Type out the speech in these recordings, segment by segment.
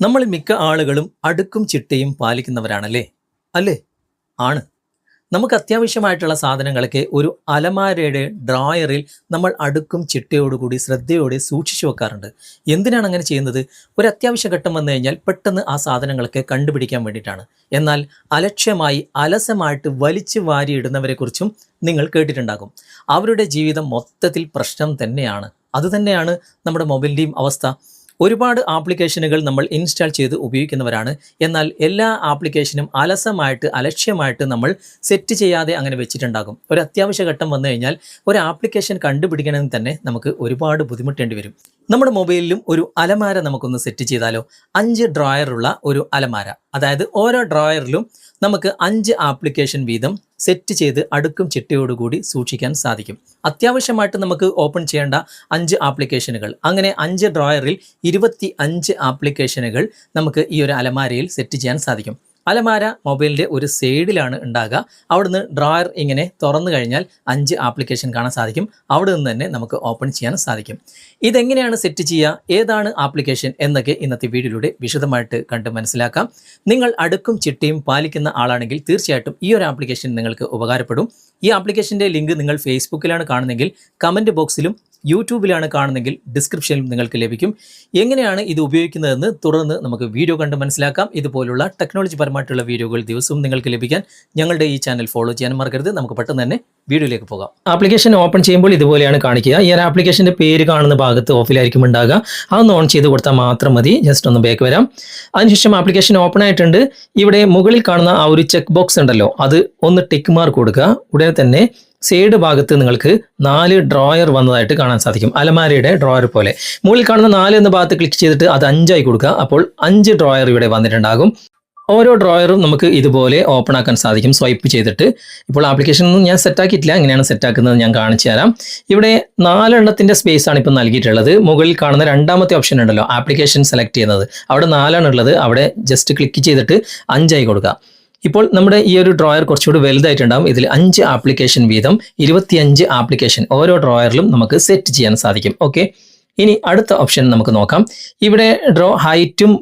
നമ്മൾ മിക്ക ആളുകളും അടുക്കും ചിട്ടയും പാലിക്കുന്നവരാണല്ലേ? അല്ലേ? ആണ്. നമുക്ക് അത്യാവശ്യമായിട്ടുള്ള സാധനങ്ങളൊക്കെ ഒരു അലമാരയുടെ ഡ്രോയറിൽ നമ്മൾ അടുക്കും ചിട്ടയോടുകൂടി ശ്രദ്ധയോടെ സൂക്ഷിച്ചു വെക്കാറുണ്ട്. എന്തിനാണ് അങ്ങനെ ചെയ്യുന്നത്? ഒരു അത്യാവശ്യ ഘട്ടം വന്നു കഴിഞ്ഞാൽ പെട്ടെന്ന് ആ സാധനങ്ങളൊക്കെ കണ്ടുപിടിക്കാൻ വേണ്ടിയിട്ടാണ്. എന്നാൽ അലക്ഷ്യമായി അലസമായിട്ട് വലിച്ചു വാരിയിടുന്നവരെക്കുറിച്ചും നിങ്ങൾ കേട്ടിട്ടുണ്ടാകും. അവരുടെ ജീവിതം മൊത്തത്തിൽ പ്രശ്നം തന്നെയാണ്. അതുതന്നെയാണ് നമ്മുടെ മൊബൈലിന്റെയും അവസ്ഥ. ഒരുപാട് ആപ്ലിക്കേഷനുകൾ നമ്മൾ ഇൻസ്റ്റാൾ ചെയ്ത് ഉപയോഗിക്കുന്നവരാണ്. എന്നാൽ എല്ലാ ആപ്ലിക്കേഷനും അലസമായിട്ട് അലക്ഷ്യമായിട്ട് നമ്മൾ സെറ്റ് ചെയ്യാതെ അങ്ങനെ വെച്ചിട്ടുണ്ടാകും. ഒരു അത്യാവശ്യ ഘട്ടം വന്നു കഴിഞ്ഞാൽ ഒരു ആപ്ലിക്കേഷൻ കണ്ടുപിടിക്കണമെങ്കിൽ തന്നെ നമുക്ക് ഒരുപാട് ബുദ്ധിമുട്ടേണ്ടി വരും. നമ്മുടെ മൊബൈലിലും ഒരു അലമാര നമുക്കൊന്ന് സെറ്റ് ചെയ്താലോ? അഞ്ച് ഡ്രോയറുള്ള ഒരു അലമാര. അതായത് ഓരോ ഡ്രോയറിലും നമുക്ക് അഞ്ച് ആപ്ലിക്കേഷൻ വീതം സെറ്റ് ചെയ്ത് അടുക്കും ചിട്ടയോടുകൂടി സൂക്ഷിക്കാൻ സാധിക്കും. അത്യാവശ്യമായിട്ട് നമുക്ക് ഓപ്പൺ ചെയ്യേണ്ട അഞ്ച് ആപ്ലിക്കേഷനുകൾ. അങ്ങനെ അഞ്ച് ഡ്രോയറിൽ ഇരുപത്തി അഞ്ച് ആപ്ലിക്കേഷനുകൾ നമുക്ക് ഈ ഒരു അലമാരയിൽ സെറ്റ് ചെയ്യാൻ സാധിക്കും. അലമാര മൊബൈലിന്റെ ഒരു സൈഡിലാണ് ഉണ്ടാകുക. അവിടുന്ന് ഡ്രോയർ ഇങ്ങനെ തുറന്നു കഴിഞ്ഞാൽ അഞ്ച് ആപ്ലിക്കേഷൻ കാണാൻ സാധിക്കും. അവിടെ നിന്ന് തന്നെ നമുക്ക് ഓപ്പൺ ചെയ്യാൻ സാധിക്കും. ഇതെങ്ങനെയാണ് സെറ്റ് ചെയ്യുക? ഏതാണ് ആപ്ലിക്കേഷൻ എന്നൊക്കെ ഇന്നത്തെ വീഡിയോയിലൂടെ വിശദമായിട്ട് കണ്ട് മനസ്സിലാക്കാം. നിങ്ങൾ അടുക്കും ചിട്ടയും പാലിക്കുന്ന ആളാണെങ്കിൽ തീർച്ചയായിട്ടും ഈ ഒരു ആപ്ലിക്കേഷൻ നിങ്ങൾക്ക് ഉപകാരപ്പെടും. ഈ ആപ്ലിക്കേഷന്റെ ലിങ്ക് നിങ്ങൾ ഫേസ്ബുക്കിലാണ് കാണുന്നതെങ്കിൽ കമന്റ് ബോക്സിലും യൂട്യൂബിലാണ് കാണുന്നതെങ്കിൽ ഡിസ്ക്രിപ്ഷനിലും നിങ്ങൾക്ക് ലഭിക്കും. എങ്ങനെയാണ് ഇത് ഉപയോഗിക്കുന്നതെന്ന് തുടർന്ന് നമുക്ക് വീഡിയോ കണ്ട് മനസ്സിലാക്കാം. ഇതുപോലുള്ള ടെക്നോളജി പരമായിട്ടുള്ള വീഡിയോകൾ ദിവസവും നിങ്ങൾക്ക് ലഭിക്കാൻ ഞങ്ങളുടെ ഈ ചാനൽ ഫോളോ ചെയ്യാൻ മറക്കരുത്. നമുക്ക് പെട്ടെന്ന് തന്നെ വീഡിയോയിലേക്ക് പോകാം. ആപ്ലിക്കേഷൻ ഓപ്പൺ ചെയ്യുമ്പോൾ ഇതുപോലെയാണ് കാണിക്കുക. ഈ ഒരു ആപ്ലിക്കേഷന്റെ പേര് കാണുന്ന ഭാഗത്ത് ഓഫിലായിരിക്കും ഉണ്ടാകുക. അതൊന്ന് ഓൺ ചെയ്ത് കൊടുത്താൽ മാത്രം മതി. ജസ്റ്റ് ഒന്ന് ബാക്ക് വരാം. അതിനുശേഷം ആപ്ലിക്കേഷൻ ഓപ്പൺ ആയിട്ടുണ്ട്. ഇവിടെ മുകളിൽ കാണുന്ന ആ ഒരു ചെക്ക് ബോക്സ് ഉണ്ടല്ലോ. അത് ഒന്ന് ടിക്ക് മാർക്ക് കൊടുക്കുക. ഉടനെ തന്നെ സൈഡ് ഭാഗത്ത് നിങ്ങൾക്ക് നാല് ഡ്രോയർ വന്നതായിട്ട് കാണാൻ സാധിക്കും. അലമാരയുടെ ഡ്രോയർ പോലെ. മുകളിൽ കാണുന്ന നാല് എന്ന ഭാഗത്ത് ക്ലിക്ക് ചെയ്തിട്ട് അത് അഞ്ചായി കൊടുക്കുക. അപ്പോൾ അഞ്ച് ഡ്രോയർ ഇവിടെ വന്നിട്ടുണ്ടാകും. ഓരോ ഡ്രോയറും നമുക്ക് ഇതുപോലെ ഓപ്പൺ ആക്കാൻ സാധിക്കും. സ്വൈപ്പ് ചെയ്തിട്ട്. ഇപ്പോൾ ആപ്ലിക്കേഷൻ ഒന്നും ഞാൻ സെറ്റാക്കിയിട്ടില്ല എങ്ങനെയാണ് സെറ്റാക്കുന്നത് ഞാൻ കാണിച്ചു തരാം. ഇവിടെ നാലെണ്ണത്തിന്റെ സ്പേസ് ആണ് ഇപ്പം നൽകിയിട്ടുള്ളത്. മുകളിൽ കാണുന്ന രണ്ടാമത്തെ ഓപ്ഷൻ ഉണ്ടല്ലോ. ആപ്ലിക്കേഷൻ സെലക്ട് ചെയ്യുന്നത്. അവിടെ നാലാണ് ഉള്ളത്. അവിടെ ജസ്റ്റ് ക്ലിക്ക് ചെയ്തിട്ട് അഞ്ചായി കൊടുക്കുക ഇപ്പോൾ നമ്മുടെ ഈ ഒരു ഡ്രോയർ കുറച്ചുകൂടി വലുതായിട്ടുണ്ടാകും ഇതിൽ അഞ്ച് ആപ്ലിക്കേഷൻ വീതം ഇരുപത്തിയഞ്ച് ആപ്ലിക്കേഷൻ ഓരോ ഡ്രോയറിലും നമുക്ക് സെറ്റ് ചെയ്യാൻ സാധിക്കും. ഓക്കെ ഇനി അടുത്ത ഓപ്ഷൻ നമുക്ക് നോക്കാം. ഇവിടെ ഡ്രോ ഹൈറ്റും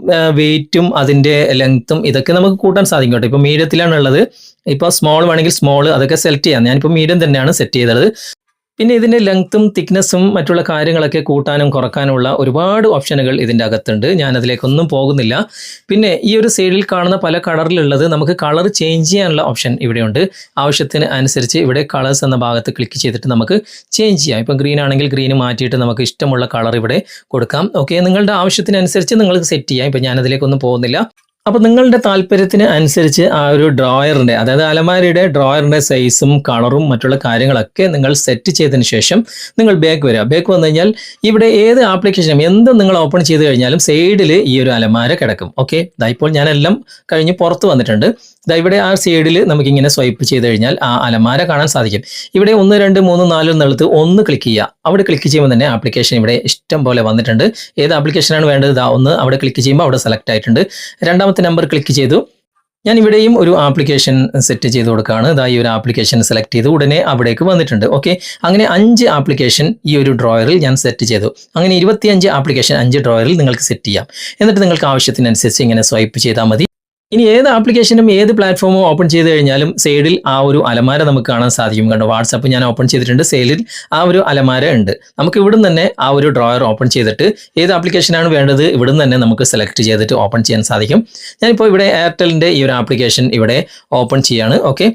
വെയിറ്റും അതിന്റെ ലെങ്ത്തും ഇതൊക്കെ നമുക്ക് കൂട്ടാൻ സാധിക്കും കേട്ടോ. ഇപ്പോൾ മീഡിയത്തിലാണ് ഉള്ളത് ഇപ്പോൾ സ്മോൾ വേണമെങ്കിൽ സ്മോൾ അതൊക്കെ സെലക്ട് ചെയ്യാം. ഞാനിപ്പോൾ മീഡിയം തന്നെയാണ് സെറ്റ് ചെയ്തത്. പിന്നെ ഇതിന്റെ ലെങ്ത്തും തിക്നെസ്സും മറ്റുള്ള കാര്യങ്ങളൊക്കെ കൂട്ടാനും കുറക്കാനുമുള്ള ഒരുപാട് ഓപ്ഷനുകൾ ഇതിന്റെ അകത്തുണ്ട്. ഞാൻ അതിലേക്കൊന്നും പോകുന്നില്ല. പിന്നെ ഈ ഒരു സൈഡിൽ കാണുന്ന പല കളറിലുള്ളത് നമുക്ക് കളർ ചേഞ്ച് ചെയ്യാനുള്ള ഓപ്ഷൻ ഇവിടെയുണ്ട്. ആവശ്യത്തിന് അനുസരിച്ച് ഇവിടെ കളേഴ്സ് എന്ന ഭാഗത്ത് ക്ലിക്ക് ചെയ്തിട്ട് നമുക്ക് ചേഞ്ച് ചെയ്യാം. ഇപ്പം ഗ്രീൻ ആണെങ്കിൽ ഗ്രീൻ മാറ്റിയിട്ട് നമുക്ക് ഇഷ്ടമുള്ള കളർ ഇവിടെ കൊടുക്കാം. ഓക്കെ നിങ്ങളുടെ ആവശ്യത്തിനനുസരിച്ച് നിങ്ങൾക്ക് സെറ്റ് ചെയ്യാം. ഇപ്പം ഞാനതിലേക്കൊന്നും പോകുന്നില്ല. അപ്പോൾ നിങ്ങളുടെ താല്പര്യത്തിന് അനുസരിച്ച് ആ ഒരു ഡ്രോയറിന്റെ അതായത് അലമാരിയുടെ ഡ്രോയറിന്റെ സൈസും കളറും മറ്റുള്ള കാര്യങ്ങളൊക്കെ നിങ്ങൾ സെറ്റ് ചെയ്തതിന് ശേഷം നിങ്ങൾ ബാക്ക് വരിക. ബാക്ക് വന്നു കഴിഞ്ഞാൽ ഇവിടെ ഏത് ആപ്ലിക്കേഷനും എന്ത് നിങ്ങൾ ഓപ്പൺ ചെയ്ത് കഴിഞ്ഞാലും സൈഡിൽ ഈ ഒരു അലമാര കിടക്കും. ഓക്കെ ഇതാ ഇപ്പോൾ ഞാനെല്ലാം കഴിഞ്ഞ് പുറത്ത് വന്നിട്ടുണ്ട്. ഇതാ ഇവിടെ ആ സൈഡിൽ നമുക്കിങ്ങനെ സ്വൈപ്പ് ചെയ്ത് കഴിഞ്ഞാൽ ആ അലമാര കാണാൻ സാധിക്കും. ഇവിടെ ഒന്ന് രണ്ട് മൂന്ന് നാല് എന്നുള്ളത് ഒന്ന് ക്ലിക്ക് ചെയ്യുക. അവിടെ ക്ലിക്ക് ചെയ്യുമ്പോൾ തന്നെ ആപ്ലിക്കേഷൻ ഇവിടെ ഇഷ്ടം പോലെ വന്നിട്ടുണ്ട്. ഏത് ആപ്ലിക്കേഷനാണ് വേണ്ടത്? ഇതാ ഒന്ന് അവിടെ ക്ലിക്ക് ചെയ്യുമ്പോൾ അവിടെ സെലക്ട് ആയിട്ടുണ്ട്. രണ്ടാമത്തെ നമ്പർ ക്ലിക്ക് ചെയ്തു. ഞാൻ ഇവിടെയും ഒരു ആപ്ലിക്കേഷൻ സെറ്റ് ചെയ്ത് കൊടുക്കുകയാണ്. ഇതാ ഈ ഒരു ആപ്ലിക്കേഷൻ സെലക്ട് ചെയ്ത് ഉടനെ അവിടേക്ക് വന്നിട്ടുണ്ട്. ഓക്കെ അങ്ങനെ അഞ്ച് ആപ്ലിക്കേഷൻ ഈ ഒരു ഡ്രോയറിൽ ഞാൻ സെറ്റ് ചെയ്തു. അങ്ങനെ ഇരുപത്തിയഞ്ച് ആപ്ലിക്കേഷൻ അഞ്ച് ഡ്രോയറിൽ നിങ്ങൾക്ക് സെറ്റ് ചെയ്യാം. എന്നിട്ട് നിങ്ങൾക്ക് ആവശ്യത്തിനനുസരിച്ച് ഇങ്ങനെ സ്വൈപ്പ് ചെയ്താൽ മതി. ഇനി ഏത് ആപ്ലിക്കേഷനും ഏത് പ്ലാറ്റ്ഫോമും ഓപ്പൺ ചെയ്ത് കഴിഞ്ഞാലും സൈഡിൽ ആ ഒരു അലമാര നമുക്ക് കാണാൻ സാധിക്കും. കണ്ടോ വാട്സാപ്പ് ഞാൻ ഓപ്പൺ ചെയ്തിട്ടുണ്ട്. സെയിലിൽ ആ ഒരു അലമാര ഉണ്ട്. നമുക്ക് ഇവിടുന്ന് തന്നെ ആ ഒരു ഡ്രോയർ ഓപ്പൺ ചെയ്തിട്ട് ഏത് ആപ്ലിക്കേഷനാണ് വേണ്ടത് ഇവിടുന്ന് തന്നെ നമുക്ക് സെലക്ട് ചെയ്തിട്ട് ഓപ്പൺ ചെയ്യാൻ സാധിക്കും. ഞാനിപ്പോൾ ഇവിടെ എയർടെലിന്റെ ഈ ഒരു ആപ്ലിക്കേഷൻ ഇവിടെ ഓപ്പൺ ചെയ്യാണ്. ഓക്കെ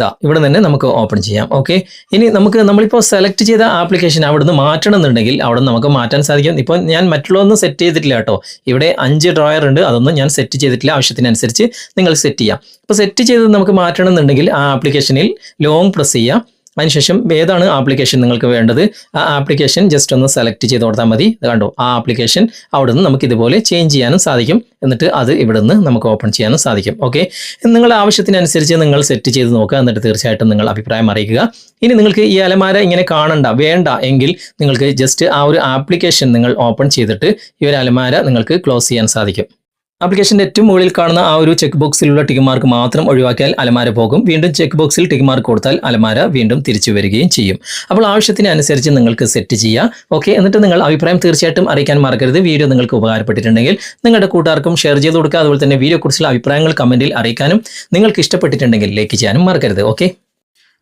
ദാ ഇവിടെ തന്നെ നമുക്ക് ഓപ്പൺ ചെയ്യാം ഓക്കെ ഇനി നമുക്ക് നമ്മളിപ്പോൾ സെലക്ട് ചെയ്ത ആപ്ലിക്കേഷൻ അവിടുന്ന് മാറ്റണം എന്നുണ്ടെങ്കിൽ അവിടെ നമുക്ക് മാറ്റാൻ സാധിക്കും. ഇപ്പോൾ ഞാൻ മറ്റുള്ളതൊന്നും സെറ്റ് ചെയ്തിട്ടില്ല കേട്ടോ. ഇവിടെ അഞ്ച് ഡ്രോയർ ഉണ്ട് അതൊന്നും ഞാൻ സെറ്റ് ചെയ്തിട്ടില്ല. ആവശ്യത്തിനനുസരിച്ച് നിങ്ങൾ സെറ്റ് ചെയ്യാം. അപ്പോൾ സെറ്റ് ചെയ്ത് നമുക്ക് മാറ്റണം എന്നുണ്ടെങ്കിൽ ആ ആപ്ലിക്കേഷനിൽ ലോങ് പ്രസ് ചെയ്യാം. അതിനുശേഷം ഏതാണ് ആപ്ലിക്കേഷൻ നിങ്ങൾക്ക് വേണ്ടത്? ആ ആപ്ലിക്കേഷൻ ജസ്റ്റ് ഒന്ന് സെലക്ട് ചെയ്ത് കൊടുത്താൽ മതി. കണ്ടു? ആ ആപ്ലിക്കേഷൻ അവിടെ നിന്ന് നമുക്ക് ഇതുപോലെ ചേഞ്ച് ചെയ്യാനും സാധിക്കും. എന്നിട്ട് അത് ഇവിടെ നിന്ന് നമുക്ക് ഓപ്പൺ ചെയ്യാനും സാധിക്കും. ഓക്കെ നിങ്ങളുടെ ആവശ്യത്തിനനുസരിച്ച് നിങ്ങൾ സെറ്റ് ചെയ്ത് നോക്കുക. എന്നിട്ട് തീർച്ചയായിട്ടും നിങ്ങൾ അഭിപ്രായം അറിയിക്കുക. ഇനി നിങ്ങൾക്ക് ഈ അലമാര ഇങ്ങനെ കാണണ്ട വേണ്ട എങ്കിൽ നിങ്ങൾക്ക് ജസ്റ്റ് ആ ഒരു ആപ്ലിക്കേഷൻ നിങ്ങൾ ഓപ്പൺ ചെയ്തിട്ട് ഈ ഒരു അലമാര നിങ്ങൾക്ക് ക്ലോസ് ചെയ്യാൻ സാധിക്കും. ആപ്ലിക്കേഷന്റെ ഏറ്റവും മുകളിൽ കാണുന്ന ആ ഒരു ചെക്ക് ബോക്സിലുള്ള ടിക്ക് മാർക്ക് മാത്രം ഒഴിവാക്കിയാൽ അലമാര പോകും. വീണ്ടും ചെക്ക് ബോക്സിൽ ടിക്ക് മാർക്ക് കൊടുത്താൽ അലമാര വീണ്ടും തിരിച്ചു വരികയും ചെയ്യും. അപ്പോൾ ആവശ്യത്തിനനുസരിച്ച് നിങ്ങൾക്ക് സെറ്റ് ചെയ്യാം. ഓക്കെ എന്നിട്ട് നിങ്ങൾ അഭിപ്രായം തീർച്ചയായിട്ടും അറിയിക്കാൻ മറക്കരുത്. വീഡിയോ നിങ്ങൾക്ക് ഉപകാരപ്പെട്ടിട്ടുണ്ടെങ്കിൽ നിങ്ങളുടെ കൂട്ടുകാർക്കും ഷെയർ ചെയ്ത് കൊടുക്കുക. അതുപോലെ തന്നെ വീഡിയോ കുറിച്ചുള്ള അഭിപ്രായങ്ങൾ കമന്റിൽ അറിയിക്കാനും നിങ്ങൾക്ക് ഇഷ്ടപ്പെട്ടിട്ടുണ്ടെങ്കിൽ ലൈക്ക് ചെയ്യാനും മറക്കരുത്. ഓക്കെ